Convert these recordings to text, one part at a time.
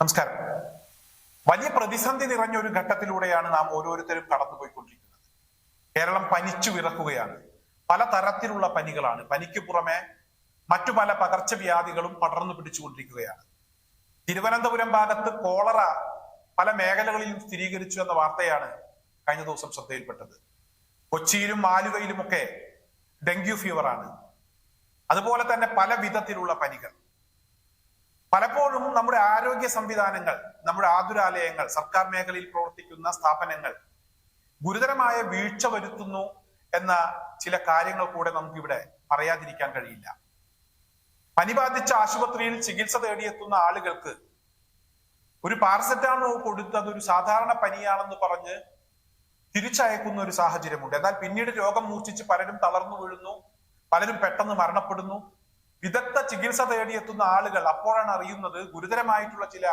നമസ്കാരം. വലിയ പ്രതിസന്ധി നിറഞ്ഞ ഒരു ഘട്ടത്തിലൂടെയാണ് നാം ഓരോരുത്തരും കടന്നുപോയിക്കൊണ്ടിരിക്കുന്നത്. കേരളം പനിച്ചു വിറക്കുകയാണ്. പല തരത്തിലുള്ള പനികളാണ്. പനിക്ക് പുറമെ മറ്റു പല പകർച്ചവ്യാധികളും പടർന്നു പിടിച്ചുകൊണ്ടിരിക്കുകയാണ്. തിരുവനന്തപുരം ഭാഗത്ത് കോളറ പല മേഖലകളിലും സ്ഥിരീകരിച്ചു എന്ന വാർത്തയാണ് കഴിഞ്ഞ ദിവസം ശ്രദ്ധയിൽപ്പെട്ടത്. കൊച്ചിയിലും ആലുവയിലുമൊക്കെ ഡെങ്കു ഫീവറാണ്. അതുപോലെ തന്നെ പല വിധത്തിലുള്ള പനികൾ. പലപ്പോഴും നമ്മുടെ ആരോഗ്യ സംവിധാനങ്ങൾ നമ്മുടെ ആതുരാലയങ്ങൾ സർക്കാർ മേഖലയിൽ പ്രവർത്തിക്കുന്ന സ്ഥാപനങ്ങൾ ഗുരുതരമായ വീഴ്ച വരുത്തുന്നു എന്ന ചില കാര്യങ്ങൾ കൂടെ നമുക്കിവിടെ പറയാതിരിക്കാൻ കഴിയില്ല. പനി ബാധിച്ച ആശുപത്രിയിൽ ചികിത്സ തേടിയെത്തുന്ന ആളുകൾക്ക് ഒരു പാരസെറ്റാമോൾ കൊടുത്തത് ഒരു സാധാരണ പനിയാണെന്ന് പറഞ്ഞ് തിരിച്ചയക്കുന്ന ഒരു സാഹചര്യമുണ്ട്. എന്നാൽ പിന്നീട് രോഗം മൂർച്ഛിച്ച് പലരും തളർന്നു വീഴുന്നു പലരും പെട്ടെന്ന് മരണപ്പെടുന്നു. വിദഗ്ധ ചികിത്സ തേടിയെത്തുന്ന ആളുകൾ അപ്പോഴാണ് അറിയുന്നത് ഗുരുതരമായിട്ടുള്ള ചില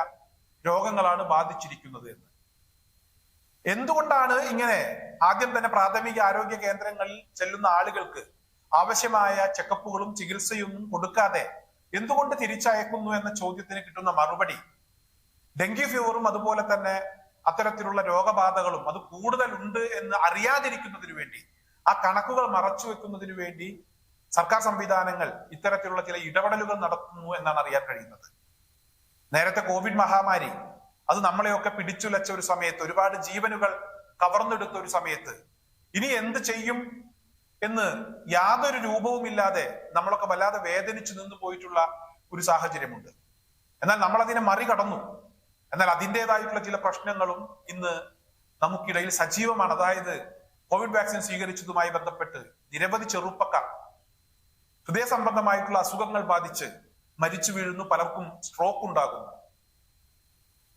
രോഗങ്ങളാണ് ബാധിച്ചിരിക്കുന്നത് എന്ന്. എന്തുകൊണ്ടാണ് ഇങ്ങനെ ആദ്യം തന്നെ പ്രാഥമിക ആരോഗ്യ കേന്ദ്രങ്ങളിൽ ചെല്ലുന്ന ആളുകൾക്ക് ആവശ്യമായ ചെക്കപ്പുകളും ചികിത്സയൊന്നും കൊടുക്കാതെ എന്തുകൊണ്ട് തിരിച്ചയക്കുന്നു എന്ന ചോദ്യത്തിന് കിട്ടുന്ന മറുപടി? ഡെങ്കി ഫീവറും അതുപോലെ തന്നെ അത്തരത്തിലുള്ള രോഗബാധകളും അത് കൂടുതലുണ്ട് എന്ന് അറിയാതിരിക്കുന്നതിന് വേണ്ടി ആ കണക്കുകൾ മറച്ചു വെക്കുന്നതിന് വേണ്ടി സർക്കാർ സംവിധാനങ്ങൾ ഇത്തരത്തിലുള്ള ചില ഇടപെടലുകൾ നടത്തുന്നു എന്നാണ് അറിയാൻ കഴിയുന്നത്. നേരത്തെ കോവിഡ് മഹാമാരി അത് നമ്മളെയൊക്കെ പിടിച്ചുലച്ച ഒരു സമയത്ത് ഒരുപാട് ജീവനുകൾ കവർന്നെടുത്ത ഒരു സമയത്ത് ഇനി എന്ത് ചെയ്യും എന്ന് യാതൊരു രൂപവുമില്ലാതെ നമ്മളൊക്കെ വല്ലാതെ വേദനിച്ചു നിന്ന് പോയിട്ടുള്ള ഒരു സാഹചര്യമുണ്ട്. എന്നാൽ നമ്മൾ അതിനെ മറികടന്നു. എന്നാൽ അതിന്റെതായിട്ടുള്ള ചില പ്രശ്നങ്ങളും ഇന്ന് നമുക്കിടയിൽ സജീവമാണ്. അതായത് കോവിഡ് വാക്സിൻ സ്വീകരിച്ചതുമായി ബന്ധപ്പെട്ട് നിരവധി ചെറുപ്പക്കാർ ഹൃദയ സംബന്ധമായിട്ടുള്ള അസുഖങ്ങൾ ബാധിച്ച് മരിച്ചു വീഴുന്നു പലർക്കും സ്ട്രോക്ക് ഉണ്ടാകുന്നു.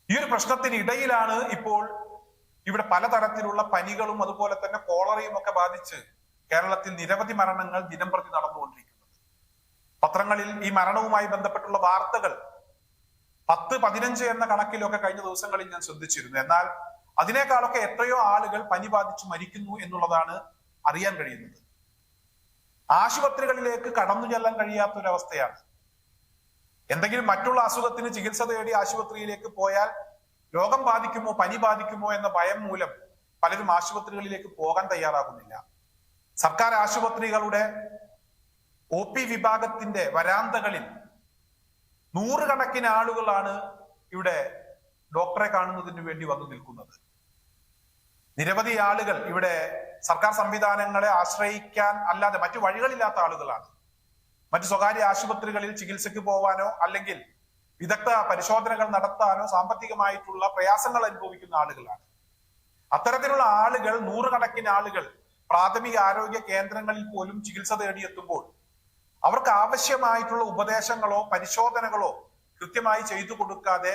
ഈ ഒരു പ്രശ്നത്തിന് ഇടയിലാണ് ഇപ്പോൾ ഇവിടെ പലതരത്തിലുള്ള പനികളും അതുപോലെ തന്നെ കോളറയും ഒക്കെ ബാധിച്ച് കേരളത്തിൽ നിരവധി മരണങ്ങൾ ദിനം പ്രതി നടന്നുകൊണ്ടിരിക്കുന്നത്. പത്രങ്ങളിൽ ഈ മരണവുമായി ബന്ധപ്പെട്ടുള്ള വാർത്തകൾ പത്ത് പതിനഞ്ച് എന്ന കണക്കിലൊക്കെ കഴിഞ്ഞ ദിവസങ്ങളിൽ ഞാൻ ശ്രദ്ധിച്ചിരുന്നു. എന്നാൽ അതിനേക്കാളൊക്കെ എത്രയോ ആളുകൾ പനി ബാധിച്ച് മരിക്കുന്നു എന്നുള്ളതാണ് അറിയാൻ കഴിയുന്നത്. ആശുപത്രികളിലേക്ക് കടന്നു ചെല്ലാൻ കഴിയാത്ത ഒരവസ്ഥയാണ് എന്തെങ്കിലും മറ്റുള്ള അസുഖത്തിന് ചികിത്സ തേടി ആശുപത്രിയിലേക്ക് പോയാൽ രോഗം ബാധിക്കുമോ പനി ബാധിക്കുമോ എന്ന ഭയം മൂലം പലരും ആശുപത്രികളിലേക്ക് പോകാൻ തയ്യാറാകുന്നില്ല. സർക്കാർ ആശുപത്രികളുടെ ഒ പി വിഭാഗത്തിന്റെ വരാന്തകളിൽ നൂറുകണക്കിന് ആളുകളാണ് ഇവിടെ ഡോക്ടറെ കാണുന്നതിന് വേണ്ടി വന്നു നിൽക്കുന്നത്. നിരവധി ആളുകൾ ഇവിടെ സർക്കാർ സംവിധാനങ്ങളെ ആശ്രയിക്കാൻ അല്ലാതെ മറ്റു വഴികളില്ലാത്ത ആളുകളാണ്. മറ്റു സ്വകാര്യ ആശുപത്രികളിൽ ചികിത്സയ്ക്ക് പോവാനോ അല്ലെങ്കിൽ വിദഗ്ധ പരിശോധനകൾ നടത്താനോ സാമ്പത്തികമായിട്ടുള്ള പ്രയാസങ്ങൾ അനുഭവിക്കുന്ന ആളുകളാണ്. അത്തരത്തിലുള്ള ആളുകൾ നൂറുകണക്കിന് ആളുകൾ പ്രാഥമിക ആരോഗ്യ കേന്ദ്രങ്ങളിൽ പോലും ചികിത്സ തേടിയെത്തുമ്പോൾ അവർക്ക് ആവശ്യമായിട്ടുള്ള ഉപദേശങ്ങളോ പരിശോധനകളോ കൃത്യമായി ചെയ്തു കൊടുക്കാതെ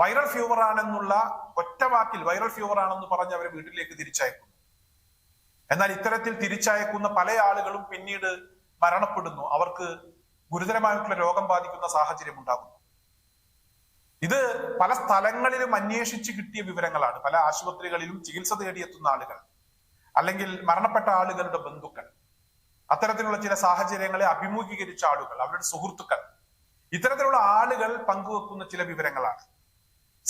വൈറൽ ഫീവർ ആണെന്നുള്ള ഒറ്റ വാക്കിൽ വൈറൽ ഫീവർ ആണെന്ന് പറഞ്ഞ് അവരെ വീട്ടിലേക്ക് തിരിച്ചയക്കുന്നു. എന്നാൽ ഇത്തരത്തിൽ തിരിച്ചയക്കുന്ന പല ആളുകളും പിന്നീട് മരണപ്പെടുന്നു. അവർക്ക് ഗുരുതരമായിട്ടുള്ള രോഗം ബാധിക്കുന്ന സാഹചര്യം ഉണ്ടാകുന്നു. ഇത് പല സ്ഥലങ്ങളിലും അന്വേഷിച്ച് കിട്ടിയ വിവരങ്ങളാണ്. പല ആശുപത്രികളിലും ചികിത്സ തേടിയെത്തുന്ന ആളുകൾ അല്ലെങ്കിൽ മരണപ്പെട്ട ആളുകളുടെ ബന്ധുക്കൾ. അത്തരത്തിലുള്ള ചില സാഹചര്യങ്ങളെ അഭിമുഖീകരിച്ച ആളുകൾ അവരുടെ സുഹൃത്തുക്കൾ. ഇത്തരത്തിലുള്ള ആളുകൾ പങ്കുവെക്കുന്ന ചില വിവരങ്ങളാണ്.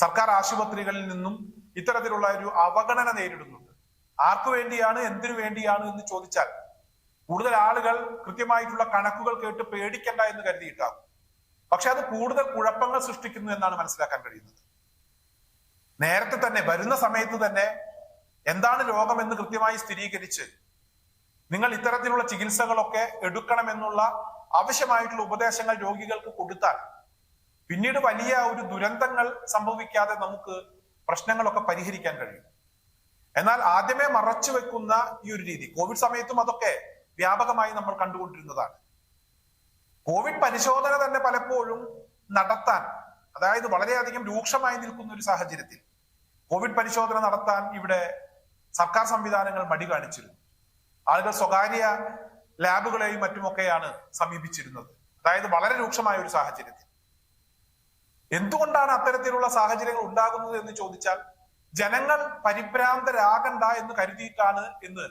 സർക്കാർ ആശുപത്രികളിൽ നിന്നും ഇത്തരത്തിലുള്ള ഒരു അവഗണന നേരിടുന്നുണ്ട്. ആർക്കു വേണ്ടിയാണ് എന്തിനു വേണ്ടിയാണ് എന്ന് ചോദിച്ചാൽ കൂടുതൽ ആളുകൾ കൃത്യമായിട്ടുള്ള കണക്കുകൾ കേട്ട് പേടിക്കണ്ട എന്ന് കരുതിയിട്ടാകും. പക്ഷെ അത് കൂടുതൽ കുഴപ്പങ്ങൾ സൃഷ്ടിക്കുന്നു എന്നാണ് മനസ്സിലാക്കാൻ കഴിയുന്നത്. നേരത്തെ തന്നെ വരുന്ന സമയത്ത് തന്നെ എന്താണ് രോഗമെന്ന് കൃത്യമായി സ്ഥിരീകരിച്ച് നിങ്ങൾ ഇത്തരത്തിലുള്ള ചികിത്സകളൊക്കെ എടുക്കണമെന്നുള്ള ആവശ്യമായിട്ടുള്ള ഉപദേശങ്ങൾ രോഗികൾക്ക് കൊടുത്താൽ പിന്നീട് വലിയ ഒരു ദുരന്തങ്ങൾ സംഭവിക്കാതെ നമുക്ക് പ്രശ്നങ്ങളൊക്കെ പരിഹരിക്കാൻ കഴിയും. എന്നാൽ ആദ്യമേ മറച്ചു വെക്കുന്ന ഈ ഒരു രീതി കോവിഡ് സമയത്തും അതൊക്കെ വ്യാപകമായി നമ്മൾ കണ്ടുകൊണ്ടിരുന്നതാണ്. കോവിഡ് പരിശോധന തന്നെ പലപ്പോഴും നടത്താൻ അതായത് വളരെയധികം രൂക്ഷമായി നിൽക്കുന്ന ഒരു സാഹചര്യത്തിൽ കോവിഡ് പരിശോധന നടത്താൻ ഇവിടെ സർക്കാർ സംവിധാനങ്ങൾ മടി കാണിച്ചിരുന്നു. ആളുകൾ സ്വകാര്യ ലാബുകളെയും മറ്റുമൊക്കെയാണ് സമീപിച്ചിരുന്നത്. അതായത് വളരെ രൂക്ഷമായ ഒരു സാഹചര്യത്തിൽ. എന്തുകൊണ്ടാണ് അത്തരത്തിലുള്ള സാഹചര്യങ്ങൾ ഉണ്ടാകുന്നത് എന്ന് ചോദിച്ചാൽ ജനങ്ങൾ പരിഭ്രാന്തരാകണ്ട എന്ന് കരുതിയിട്ടാണ് എന്ന്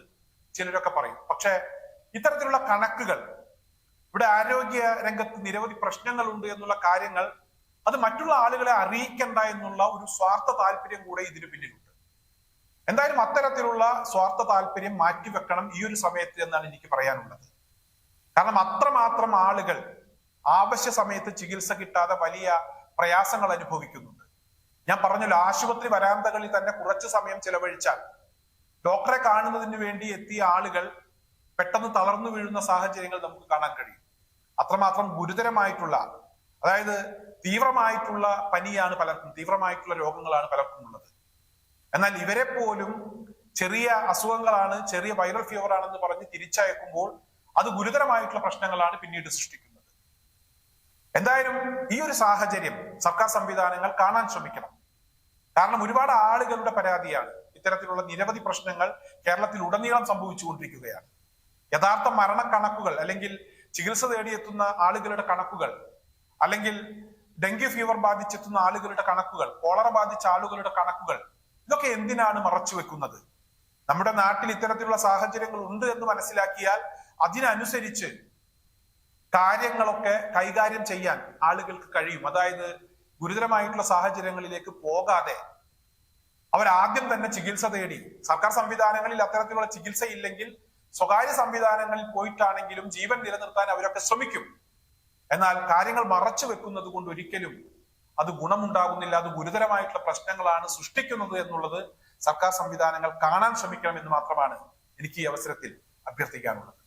ചിലരൊക്കെ പറയും. പക്ഷെ ഇത്തരത്തിലുള്ള കണക്കുകൾ ഇവിടെ ആരോഗ്യ രംഗത്ത് നിരവധി പ്രശ്നങ്ങളുണ്ട് എന്നുള്ള കാര്യങ്ങൾ അത് മറ്റുള്ള ആളുകളെ അറിയിക്കണ്ട എന്നുള്ള ഒരു സ്വാർത്ഥ താല്പര്യം കൂടെ ഇതിന് പിന്നിലുണ്ട്. എന്തായാലും അത്തരത്തിലുള്ള സ്വാർത്ഥ താല്പര്യം മാറ്റിവെക്കണം ഈ ഒരു സമയത്ത് എന്നാണ് എനിക്ക് പറയാനുള്ളത്. കാരണം അത്രമാത്രം ആളുകൾ ആവശ്യ സമയത്ത് ചികിത്സ കിട്ടാതെ വലിയ പ്രയാസങ്ങൾ അനുഭവിക്കുന്നുണ്ട്. ഞാൻ പറഞ്ഞല്ലോ ആശുപത്രി വരാന്തകളിൽ തന്നെ കുറച്ചു സമയം ചെലവഴിച്ചാൽ ഡോക്ടറെ കാണുന്നതിന് വേണ്ടി എത്തിയ ആളുകൾ പെട്ടെന്ന് തളർന്നു വീഴുന്ന സാഹചര്യങ്ങൾ നമുക്ക് കാണാൻ കഴിയും. അത്രമാത്രം ഗുരുതരമായിട്ടുള്ള അതായത് തീവ്രമായിട്ടുള്ള പനിയാണ് പലർക്കും തീവ്രമായിട്ടുള്ള രോഗങ്ങളാണ് പലർക്കും ഉള്ളത്. എന്നാൽ ഇവരെ പോലും ചെറിയ അസുഖങ്ങളാണ് ചെറിയ വൈറൽ ഫീവർ ആണെന്ന് പറഞ്ഞ് തിരിച്ചയക്കുമ്പോൾ അത് ഗുരുതരമായിട്ടുള്ള പ്രശ്നങ്ങളാണ് പിന്നീട് സൃഷ്ടിക്കുന്നത്. എന്തായാലും ഈ ഒരു സാഹചര്യം സർക്കാർ സംവിധാനങ്ങൾ കാണാൻ ശ്രമിക്കണം. കാരണം ഒരുപാട് ആളുകളുടെ പരാതിയാണ് ഇത്തരത്തിലുള്ള നിരവധി പ്രശ്നങ്ങൾ കേരളത്തിൽ ഉടനീളം സംഭവിച്ചുകൊണ്ടിരിക്കുകയാണ്. യഥാർത്ഥ മരണക്കണക്കുകൾ അല്ലെങ്കിൽ ചികിത്സ തേടിയെത്തുന്ന ആളുകളുടെ കണക്കുകൾ അല്ലെങ്കിൽ ഡെങ്കി ഫീവർ ബാധിച്ചെത്തുന്ന ആളുകളുടെ കണക്കുകൾ കോളറ ബാധിച്ച ആളുകളുടെ കണക്കുകൾ ഇതൊക്കെ എന്തിനാണ് മറച്ചു വെക്കുന്നത്? നമ്മുടെ നാട്ടിൽ ഇത്തരത്തിലുള്ള സാഹചര്യങ്ങൾ ഉണ്ട് എന്ന് മനസ്സിലാക്കിയാൽ അതിനനുസരിച്ച് കാര്യങ്ങളൊക്കെ കൈകാര്യം ചെയ്യാൻ ആളുകൾക്ക് കഴിയും. അതായത് ഗുരുതരമായിട്ടുള്ള സാഹചര്യങ്ങളിലേക്ക് പോകാതെ അവരാദ്യം തന്നെ ചികിത്സ തേടി. സർക്കാർ സംവിധാനങ്ങളിൽ അത്തരത്തിലുള്ള ചികിത്സ ഇല്ലെങ്കിൽ സ്വകാര്യ സംവിധാനങ്ങളിൽ പോയിട്ടാണെങ്കിലും ജീവൻ നിലനിർത്താൻ അവരൊക്കെ ശ്രമിക്കും. എന്നാൽ കാര്യങ്ങൾ മറച്ചു വെക്കുന്നത് കൊണ്ട് ഒരിക്കലും അത് ഗുണമുണ്ടാകുന്നില്ല. അത് ഗുരുതരമായിട്ടുള്ള പ്രശ്നങ്ങളാണ് സൃഷ്ടിക്കുന്നത് എന്നുള്ളത് സർക്കാർ സംവിധാനങ്ങൾ കാണാൻ ശ്രമിക്കണം എന്ന് മാത്രമാണ് എനിക്ക് ഈ അവസരത്തിൽ അഭ്യർത്ഥിക്കാനുള്ളത്.